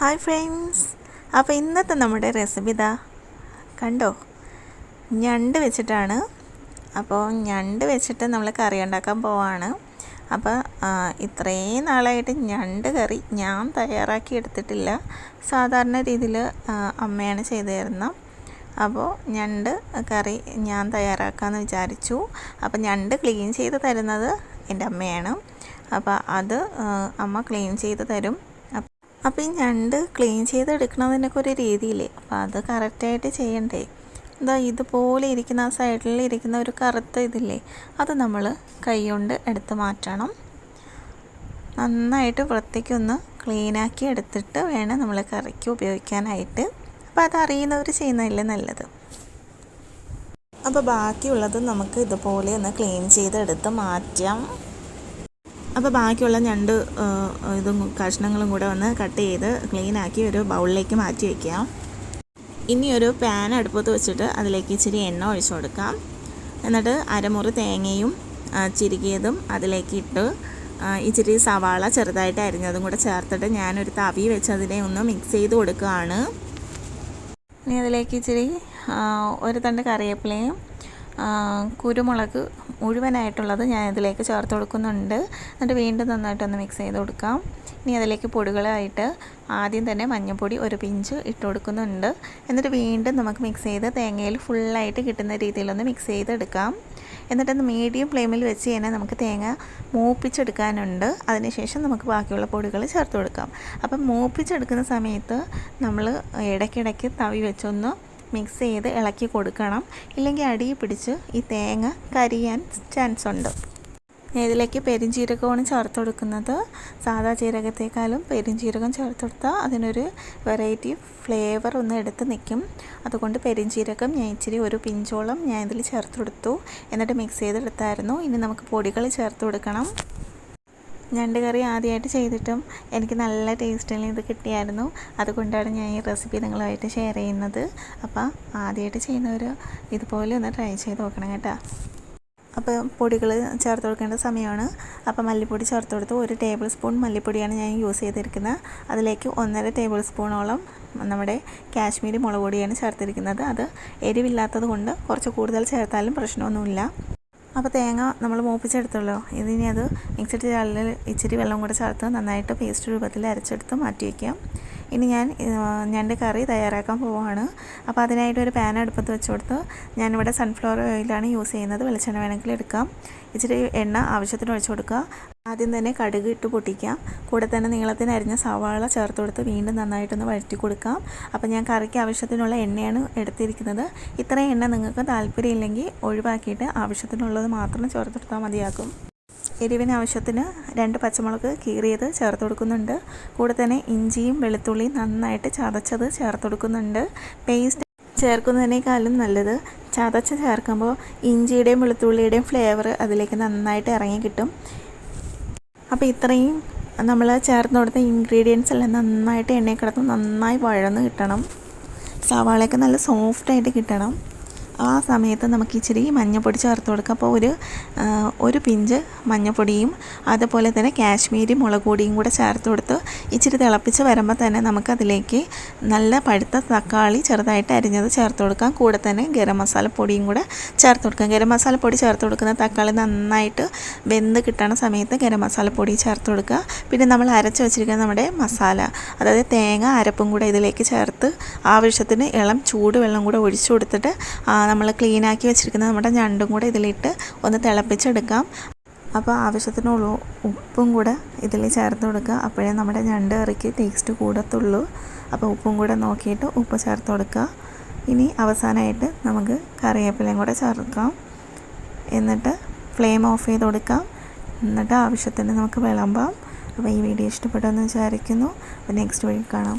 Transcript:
Hi friends. അപ്പോൾ ഇന്നത്തെ നമ്മുടെ റെസിപ്പി ഇതാ. കണ്ടോ? ഞണ്ട് വെച്ചിട്ടാണ്. അപ്പോൾ ഞണ്ട് വെച്ചിട്ട് നമ്മൾ കറി ഉണ്ടാക്കാൻ പോവാണ്. അപ്പോൾ ഇത്രയും നാളായിട്ട് ഞണ്ട് കറി ഞാൻ തയ്യാറാക്കി എടുത്തിട്ടില്ല. സാധാരണ രീതിയിൽ അമ്മയാണ് ചെയ്തു തരുന്നത് അപ്പോൾ ഞണ്ട് കറി ഞാൻ തയ്യാറാക്കാമെന്ന് വിചാരിച്ചു. അപ്പോൾ ഞണ്ട് ക്ലീൻ ചെയ്ത് തരുന്നത് എന്റെ അമ്മയാണ്. അപ്പോൾ അത് അമ്മ ക്ലീൻ ചെയ്ത് തരും. അപ്പോൾ ഈ ഞണ്ട് ക്ലീൻ ചെയ്തെടുക്കണതിനൊക്കെ ഒരു രീതിയില്ലേ? അപ്പോൾ അത് കറക്റ്റായിട്ട് ചെയ്യണ്ടേ? എന്താ ഇതുപോലെ ഇരിക്കുന്ന ആ സൈഡിൽ ഇരിക്കുന്ന ഒരു കറുത്ത ഇതില്ലേ? അത് നമ്മൾ കൈ കൊണ്ട് എടുത്ത് മാറ്റണം. നന്നായിട്ട് വൃത്തിക്കൊന്ന് ക്ലീനാക്കി എടുത്തിട്ട് വേണം നമ്മൾ കറിക്ക് ഉപയോഗിക്കാനായിട്ട്. അപ്പോൾ അതറിയുന്നവർ ചെയ്യുന്നതല്ലേ നല്ലത്. അപ്പോൾ ബാക്കിയുള്ളത് നമുക്ക് ഇതുപോലെ ഒന്ന് ക്ലീൻ ചെയ്തെടുത്ത് മാറ്റാം. അപ്പോൾ ബാക്കിയുള്ള രണ്ട് ഇതും കഷ്ണങ്ങളും കൂടെ ഒന്ന് കട്ട് ചെയ്ത് ക്ലീനാക്കി ഒരു ബൗളിലേക്ക് മാറ്റി വയ്ക്കാം ഇനി ഒരു പാൻ അടുപ്പത്ത് വെച്ചിട്ട് അതിലേക്ക് ഇച്ചിരി എണ്ണ ഒഴിച്ചു കൊടുക്കാം. എന്നിട്ട് അരമുറി തേങ്ങയും ചിരുകിയതും അതിലേക്ക് ഇട്ട് ഇച്ചിരി സവാള ചെറുതായിട്ട് അരിഞ്ഞതും കൂടെ ചേർത്തിട്ട് ഞാനൊരു തവി വെച്ച് അതിനെ ഒന്ന് മിക്സ് ചെയ്ത് കൊടുക്കുകയാണ്. ഇനി അതിലേക്ക് ഇച്ചിരി ഒരു തണ്ട് കറിവേപ്പിലയും കുരുമുളക് മുഴുവനായിട്ടുള്ളത് ഞാൻ ഇതിലേക്ക് ചേർത്ത് കൊടുക്കുന്നുണ്ട്. എന്നിട്ട് വീണ്ടും നന്നായിട്ടൊന്ന് മിക്സ് ചെയ്ത് കൊടുക്കാം. ഇനി അതിലേക്ക് പൊടികളായിട്ട് ആദ്യം തന്നെ മഞ്ഞൾപ്പൊടി ഒരു പിഞ്ച് ഇട്ട് കൊടുക്കുന്നുണ്ട്. എന്നിട്ട് വീണ്ടും നമുക്ക് മിക്സ് ചെയ്ത് തേങ്ങയിൽ ഫുള്ളായിട്ട് കിട്ടുന്ന രീതിയിലൊന്ന് മിക്സ് ചെയ്തെടുക്കാം. എന്നിട്ടൊന്ന് മീഡിയം ഫ്ലെയിമിൽ വെച്ച് തന്നെ നമുക്ക് തേങ്ങ മൂപ്പിച്ചെടുക്കാനുണ്ട്. അതിനുശേഷം നമുക്ക് ബാക്കിയുള്ള പൊടികൾ ചേർത്ത് കൊടുക്കാം. അപ്പം മൂപ്പിച്ചെടുക്കുന്ന സമയത്ത് നമ്മൾ ഇടയ്ക്കിടയ്ക്ക് തവി വെച്ചൊന്ന് മിക്സ് ചെയ്ത് ഇളക്കി കൊടുക്കണം. ഇല്ലെങ്കിൽ അടിയിൽ പിടിച്ച് ഈ തേങ്ങ കരിയാൻ ചാൻസ് ഉണ്ട്. ഇതിലേക്ക് പെരിഞ്ജീരകമാണ് ചേർത്ത് കൊടുക്കുന്നത്. സാധാ ജീരകത്തേക്കാളും പെരിഞ്ജീരകം ചേർത്ത് കൊടുത്താൽ അതിനൊരു വെറൈറ്റി ഫ്ലേവർ ഒന്ന് എടുത്ത് നിൽക്കും. അതുകൊണ്ട് പെരിഞ്ജീരകം ഞാൻ ഇച്ചിരി ഒരു പിഞ്ചോളം ഞാൻ ഇതിൽ ചേർത്ത് കൊടുത്തു. എന്നിട്ട് മിക്സ് ചെയ്തെടുത്തായിരുന്നു. ഇനി നമുക്ക് പൊടികൾ ചേർത്ത് കൊടുക്കണം. ഞണ്ട് കറി ആദ്യമായിട്ട് ചെയ്തിട്ടും എനിക്ക് നല്ല ടേസ്റ്റിൽ ഇത് കിട്ടിയായിരുന്നു. അതുകൊണ്ടാണ് ഞാൻ ഈ റെസിപ്പി നിങ്ങളുമായിട്ട് ഷെയർ ചെയ്യുന്നത്. അപ്പോൾ ആദ്യമായിട്ട് ചെയ്യുന്നവർ ഇതുപോലെ ഒന്ന് ട്രൈ ചെയ്ത് നോക്കണം കേട്ടോ. അപ്പോൾ പൊടികൾ ചേർത്ത് കൊടുക്കേണ്ട സമയമാണ്. അപ്പോൾ മല്ലിപ്പൊടി ചേർത്ത് കൊടുത്ത് ഒരു ടേബിൾ സ്പൂൺ മല്ലിപ്പൊടിയാണ് ഞാൻ യൂസ് ചെയ്തിരിക്കുന്നത്. അതിലേക്ക് ഒന്നര ടേബിൾ സ്പൂണോളം നമ്മുടെ കാശ്മീരി മുളക് പൊടിയാണ് ചേർത്തിരിക്കുന്നത്. അത് എരിവില്ലാത്തത് കൊണ്ട് കുറച്ച് കൂടുതൽ ചേർത്താലും പ്രശ്നമൊന്നുമില്ല. അപ്പോൾ തേങ്ങ നമ്മൾ മൂപ്പിച്ചെടുത്തല്ലോ. ഇതിനി അത് മിക്സഡ് ചാലിൽ ഇച്ചിരി വെള്ളം കൂടെ ചേർത്ത് നന്നായിട്ട് പേസ്റ്റ് രൂപത്തിൽ അരച്ചെടുത്ത് മാറ്റി വയ്ക്കാം ഇനി ഞാൻ ഞണ്ട് കറി തയ്യാറാക്കാൻ പോവുകയാണ് അപ്പോൾ അതിനായിട്ട് ഒരു പാൻ അടുപ്പത്ത് വെച്ച് കൊടുത്ത് ഞാനിവിടെ സൺഫ്ലവർ ഓയിലാണ് യൂസ് ചെയ്യുന്നത്. വെളിച്ചെണ്ണ വേണമെങ്കിൽ എടുക്കാം. ഇച്ചിരി എണ്ണ ആവശ്യത്തിന് ഒഴിച്ചു കൊടുക്കുക. ആദ്യം തന്നെ കടുക് ഇട്ട് പൊട്ടിക്കാം. കൂടെ തന്നെ നീളത്തിന് അരിഞ്ഞ സവാള ചേർത്ത് കൊടുത്ത് വീണ്ടും നന്നായിട്ടൊന്ന് വഴറ്റി കൊടുക്കാം. അപ്പോൾ ഞാൻ കറിക്ക് ആവശ്യത്തിനുള്ള എണ്ണയാണ് എടുത്തിരിക്കുന്നത്. ഇത്രയും എണ്ണ നിങ്ങൾക്ക് താല്പര്യമില്ലെങ്കിൽ ഒഴിവാക്കിയിട്ട് ആവശ്യത്തിനുള്ളത് മാത്രം ചേർത്തെടുത്താൽ മതിയാക്കും എരിവിന് ആവശ്യത്തിന് രണ്ട് പച്ചമുളക് കീറിയത് ചേർത്ത് കൊടുക്കുന്നുണ്ട്. കൂടെ തന്നെ ഇഞ്ചിയും വെളുത്തുള്ളിയും നന്നായിട്ട് ചതച്ചത് ചേർത്ത് കൊടുക്കുന്നുണ്ട്. പേസ്റ്റ് ചേർക്കുന്നതിനേക്കാളും നല്ലത് ചതച്ച് ചേർക്കുമ്പോൾ ഇഞ്ചിയുടെയും വെളുത്തുള്ളിയുടെയും ഫ്ലേവർ അതിലേക്ക് നന്നായിട്ട് ഇറങ്ങി കിട്ടും. അപ്പോൾ ഇത്രയും നമ്മൾ ചേർത്ത് കൊടുത്ത ഇൻഗ്രീഡിയൻസ് എല്ലാം നന്നായിട്ട് എണ്ണയിൽ കിടന്ന് നന്നായി വഴന്ന് കിട്ടണം. സവാളയൊക്കെ നല്ല സോഫ്റ്റായിട്ട് കിട്ടണം. ആ സമയത്ത് നമുക്ക് ഇച്ചിരി മഞ്ഞൾപ്പൊടി ചേർത്ത് കൊടുക്കുക അപ്പോൾ ഒരു ഒരു പിഞ്ച് മഞ്ഞൾപ്പൊടിയും അതുപോലെ തന്നെ കാശ്മീരി മുളക് പൊടിയും കൂടെ ചേർത്ത് കൊടുത്ത് ഇച്ചിരി തിളപ്പിച്ച് വരുമ്പോൾ തന്നെ നമുക്കതിലേക്ക് നല്ല പഴുത്ത തക്കാളി ചെറുതായിട്ട് അരിഞ്ഞത് ചേർത്ത് കൊടുക്കാം. കൂടെ തന്നെ ഗരം മസാലപ്പൊടിയും കൂടെ ചേർത്ത് കൊടുക്കാം. ഗരം മസാലപ്പൊടി പൊടി ചേർത്ത് കൊടുക്കുന്ന തക്കാളി നന്നായിട്ട് വെന്ത് കിട്ടണ സമയത്ത് ഗരം മസാലപ്പൊടി പൊടി ചേർത്ത് കൊടുക്കുക. പിന്നെ നമ്മൾ അരച്ച് വെച്ചിരിക്കുന്ന നമ്മുടെ മസാല അതായത് തേങ്ങ അരപ്പും കൂടെ ഇതിലേക്ക് ചേർത്ത് ആവശ്യത്തിന് ഇളം ചൂടുവെള്ളം കൂടെ ഒഴിച്ചു കൊടുത്തിട്ട് നമ്മൾ ക്ലീനാക്കി വെച്ചിരിക്കുന്ന നമ്മുടെ ഞണ്ടും കൂടെ ഇതിലിട്ട് ഒന്ന് തിളപ്പിച്ചെടുക്കാം. അപ്പോൾ ആവശ്യത്തിനുള്ള ഉപ്പും കൂടെ ഇതിൽ ചേർത്ത് കൊടുക്കുക. അപ്പോഴേ നമ്മുടെ ഞണ്ട് കറിക്ക് ടേസ്റ്റ് കൂടത്തുള്ളൂ. അപ്പോൾ ഉപ്പും കൂടെ നോക്കിയിട്ട് ഉപ്പ് ചേർത്ത് കൊടുക്കുക. ഇനി അവസാനമായിട്ട് നമുക്ക് കറിവേപ്പിലയും കൂടെ ചേർക്കാം. എന്നിട്ട് ഫ്ലെയിം ഓഫ് ചെയ്ത് കൊടുക്കാം. എന്നിട്ട് ആവശ്യത്തിന് നമുക്ക് വിളമ്പാം. അപ്പോൾ ഈ വീഡിയോ ഇഷ്ടപ്പെട്ടെന്ന് വിചാരിക്കുന്നു. അപ്പോൾ നെക്സ്റ്റ് വീഡിയോ കാണാം.